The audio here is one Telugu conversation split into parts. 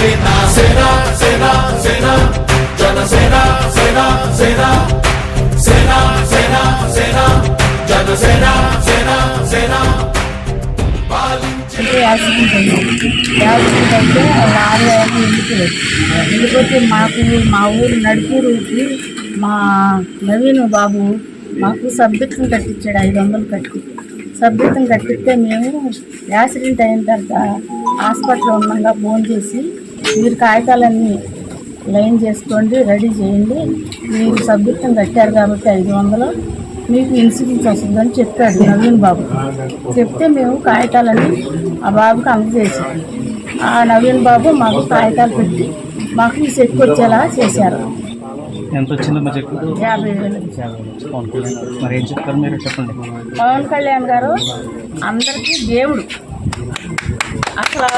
జనసేన సేన సేన సేన జనసేన సేన సేన సేన సేన సేన జనసేన సేన సేన యాక్సిడెంట్ అయింది యాక్సిడెంట్ అయితే మాకు మా ఊరు నడిపూరుకి మా నవీన్ బాబు మాకు సభ్యత్వం కట్టించాడు ఐదు వందలు కట్టి. సభ్యత్వం కట్టిస్తే మేము యాక్సిడెంట్ అయిన తర్వాత హాస్పిటల్లో ఉన్నాగా ఫోన్ చేసి మీరు కాగితాలన్నీ లైన్ చేసుకోండి రెడీ చేయండి. మీరు సభ్యత్వం కట్టారు కాబట్టి ఐదు వందలు. మీకు ఇన్సూరెన్స్ వస్తుందని చెప్పాడు నవీన్ బాబు. చెప్తే మేము కాగితాలన్నీ ఆ బాబుకి అందజేసాం ఆ నవీన్ బాబు మాకు కాగితాలు పెట్టి మాకు ఈ చెక్ వచ్చేలా చేశారు. ఎంత వచ్చిందమ్మా చెక్? యాభై వేలు. మరి ఏం చెప్తారు మీరు చెప్పండి. పవన్ కళ్యాణ్ గారు అందరికీ దేవుడు. అసలు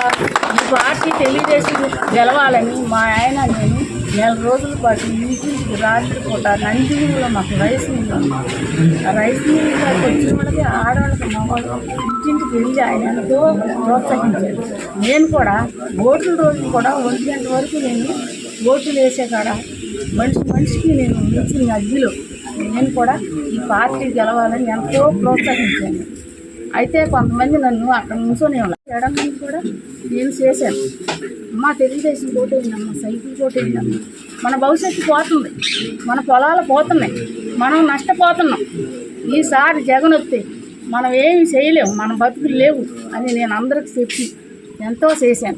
ఈ పార్టీ తెలియజేసి గెలవాలని మా ఆయన నేను నెల రోజుల పాటు ఇంటింటికి రాత్రి పూట నందిలో మాకు రైస్ మిల్ ఆ రైస్ మిల్కి వచ్చిన వాళ్ళకి ఆడవాళ్ళకి మగవాళ్ళు ఇంటింటికి వెళ్ళి ఆయన ఎంతో ప్రోత్సహించారు. నేను కూడా ఓట్ల రోజు కూడా ఒంటి గంట వరకు నేను ఓట్లు వేసే కాడ మనిషి మనిషికి నేను ఇచ్చిన అగ్గిలో నేను కూడా ఈ పార్టీ గెలవాలని ఎంతో ప్రోత్సహించాను. అయితే కొంతమంది నన్ను అక్కడ నుంచొని ఎడం కూడా నేను చేశాను. అమ్మ తెలుగుదేశం కోటేయండమ్మ సైకిల్ కోటేయండమ్మ మన భవిష్యత్తు పోతుంది. మన పొలాలు పోతున్నాయి. మనం నష్టపోతున్నాం. ఈసారి జగన్ వస్తే మనం ఏమి చేయలేము మన బతుకులు లేవు అని నేను అందరికి చెప్పి ఎంతో చేశాను.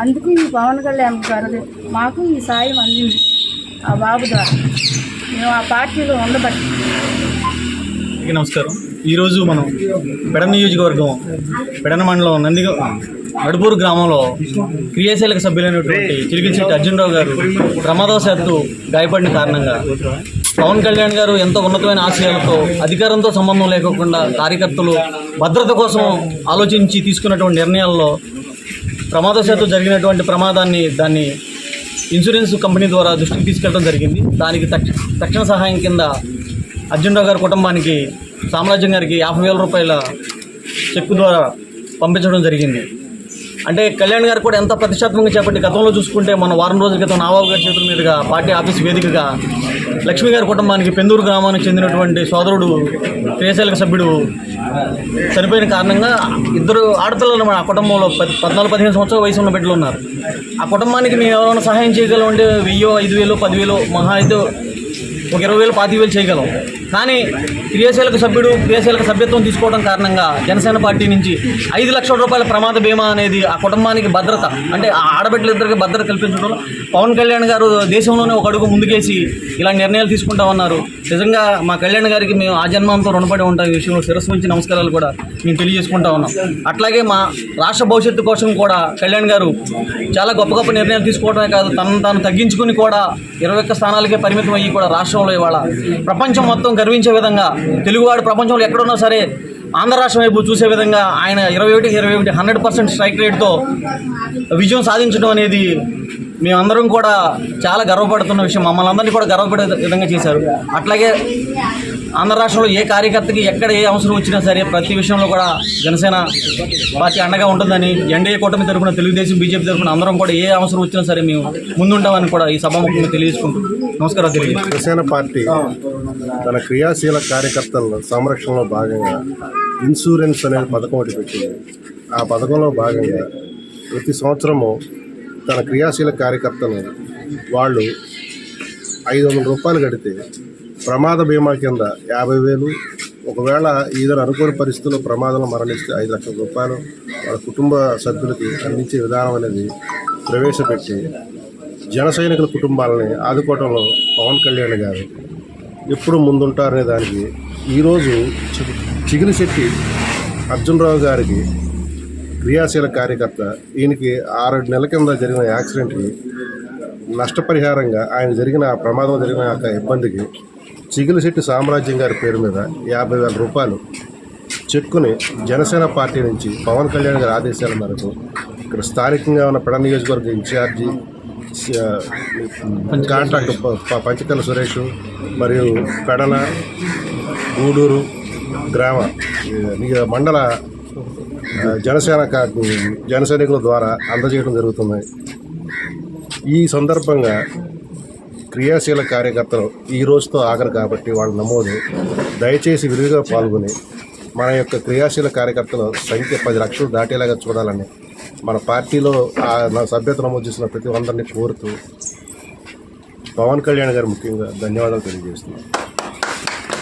అందుకు ఈ పవన్ కళ్యాణ్ గారు మాకు ఈ సాయం అందింది ఆ బాబు ద్వారా. మేము ఆ పార్టీలో ఉండబట్టి. నమస్కారం. ఈరోజు మనం పెడ నియోజకవర్గం పెడన మండలం నంది నడుపూరు గ్రామంలో క్రియాశీలక సభ్యులైనటువంటి చిలికిశెట్టి అర్జునరావు గారు ప్రమాదవశాత్తు గాయపడిన కారణంగా పవన్ కళ్యాణ్ గారు ఎంతో ఉన్నతమైన ఆశయాలతో అధికారంతో సంబంధం లేకోకుండా కార్యకర్తలు భద్రత కోసం ఆలోచించి తీసుకున్నటువంటి నిర్ణయాల్లో ప్రమాదవశాత్తు జరిగినటువంటి ప్రమాదాన్ని దాన్ని ఇన్సూరెన్స్ కంపెనీ ద్వారా దృష్టికి తీసుకెళ్ళడం జరిగింది. దానికి తక్ష- తక్షణ సహాయం కింద అర్జునరావు గారి కుటుంబానికి సామ్రాజ్యం గారికి యాభై వేల రూపాయల చెక్కు ద్వారా పంపించడం జరిగింది. అంటే కళ్యాణ్ గారు కూడా ఎంత ప్రతిష్టాత్మకంగా చేపట్టి గతంలో చూసుకుంటే మన వారం రోజుల క్రితం నాబాబు గారి చేతుల మీదుగా పార్టీ ఆఫీస్ వేదికగా లక్ష్మి గారి కుటుంబానికి పెందూరు గ్రామానికి చెందినటువంటి సోదరుడు క్రియాశీలక సభ్యుడు చనిపోయిన కారణంగా ఇద్దరు ఆడపిల్లలు మన ఆ కుటుంబంలో పద్నాలుగు పదిహేను సంవత్సరాల వయసు ఉన్న బిడ్డలు ఉన్నారు. ఆ కుటుంబానికి మేము ఎవరైనా సహాయం చేయగలం అంటే వెయ్యో ఐదు వేలు పదివేలు మహా అయితే ఒక ఇరవై వేలు పాతి వేలు చేయగలం. కానీ క్రియాశీలక సభ్యుడు క్రియాశీలక సభ్యత్వం తీసుకోవడం కారణంగా జనసేన పార్టీ నుంచి ఐదు లక్షల రూపాయల ప్రమాద బీమా అనేది ఆ కుటుంబానికి భద్రత అంటే ఆ ఆడబిడ్డలిద్దరికి భద్రత కల్పించడం పవన్ కళ్యాణ్ గారు దేశంలోనే ఒక అడుగు ముందుకేసి ఇలాంటి నిర్ణయాలు తీసుకుంటామన్నారు. నిజంగా మా కళ్యాణ్ గారికి మేము ఆ జన్మంతో రుణపడి ఉంటాం. ఈ విషయంలో శిరస్సు నుంచి నమస్కారాలు కూడా మేము తెలియజేసుకుంటా ఉన్నాం. అట్లాగే మా రాష్ట్ర భవిష్యత్తు కోసం కూడా కళ్యాణ్ గారు చాలా గొప్ప గొప్ప నిర్ణయాలు తీసుకోవడమే కాదు తనను తాను తగ్గించుకుని కూడా ఇరవై ఒక్క స్థానాలకే పరిమితం అయ్యి కూడా రాష్ట్రంలో ఇవాళ ప్రపంచం మొత్తం గర్వించే విధంగా తెలుగువాడు ప్రపంచంలో ఎక్కడున్నా సరే ఆంధ్ర రాష్ట్రం వైపు చూసే విధంగా ఆయన ఇరవై ఒకటి ఇరవై ఒకటి హండ్రెడ్ పర్సెంట్ స్ట్రైక్ రేట్తో విజయం సాధించడం అనేది మేమందరం కూడా చాలా గర్వపడుతున్న విషయం. మమ్మల్ని అందరినీ కూడా గర్వపడే విధంగా చేశారు. అట్లాగే ఆంధ్ర రాష్ట్రంలో ఏ కార్యకర్తకి ఎక్కడ ఏ అవసరం వచ్చినా సరే ప్రతి విషయంలో కూడా జనసేన పార్టీ అండగా ఉంటుందని ఎన్డీఏ కూటమి తరఫున తెలుగుదేశం బీజేపీ తరఫున అందరం కూడా ఏ అవసరం వచ్చినా సరే మేము ముందుంటామని కూడా ఈ సభాముఖంగా తెలియజేసుకుంటూ నమస్కారం తెలియజేస్తాం జనసేన పార్టీ తన క్రియాశీల కార్యకర్తల సంరక్షణలో భాగంగా ఇన్సూరెన్స్ అనేది పథకం ఒకటి పెట్టింది. ఆ పథకంలో భాగంగా ప్రతి సంవత్సరము తన క్రియాశీల కార్యకర్తలు వాళ్ళు ఐదు వందల రూపాయలు కడితే ప్రమాద బీమా కింద యాభై వేలు ఒకవేళ ఏదైనా అనుకోని పరిస్థితుల్లో ప్రమాదంలో మరణిస్తే ఐదు లక్షల రూపాయలు వాళ్ళ కుటుంబ సభ్యులకి అందించే విధానం అనేది ప్రవేశపెట్టి జన సైనికుల కుటుంబాలని ఆదుకోవడంలో పవన్ కళ్యాణ్ గారు ఎప్పుడు ముందుంటారనే దానికి ఈరోజు చి- అర్జున్ అర్జునరావు గారికి క్రియాశీల కార్యకర్త ఈయనకి ఆరు నెలల కింద జరిగిన యాక్సిడెంట్కి నష్టపరిహారంగా ఆయన జరిగిన ఆ ప్రమాదం జరిగిన ఆ ఇబ్బందికి చిగిలిశెట్టి సామ్రాజ్యం గారి పేరు మీద యాభై వేల రూపాయలు చెక్కుని జనసేన పార్టీ నుంచి పవన్ కళ్యాణ్ గారి ఆదేశాల మేరకు ఇక్కడ స్థానికంగా ఉన్న పెడ నియోజకవర్గ ఇన్ఛార్జి కాంట్రాక్ట్ పంచకల్ సురేష్ మరియు పెడల గూడూరు గ్రామ ఈ మండల జనసేన జన సైనికుల ద్వారా అందజేయడం జరుగుతుంది. ఈ సందర్భంగా క్రియాశీల కార్యకర్తలు ఈ రోజుతో ఆఖరు కాబట్టి వాళ్ళ నమోదు దయచేసి విరివిగా పాల్గొని మన యొక్క క్రియాశీల కార్యకర్తల సంఖ్య పది లక్షలు దాటేలాగా చూడాలని మన పార్టీలో నా సభ్యత నమోదు చేసిన ప్రతి అందరినీ కోరుతూ పవన్ కళ్యాణ్ గారు ముఖ్యంగా ధన్యవాదాలు తెలియజేస్తున్నాను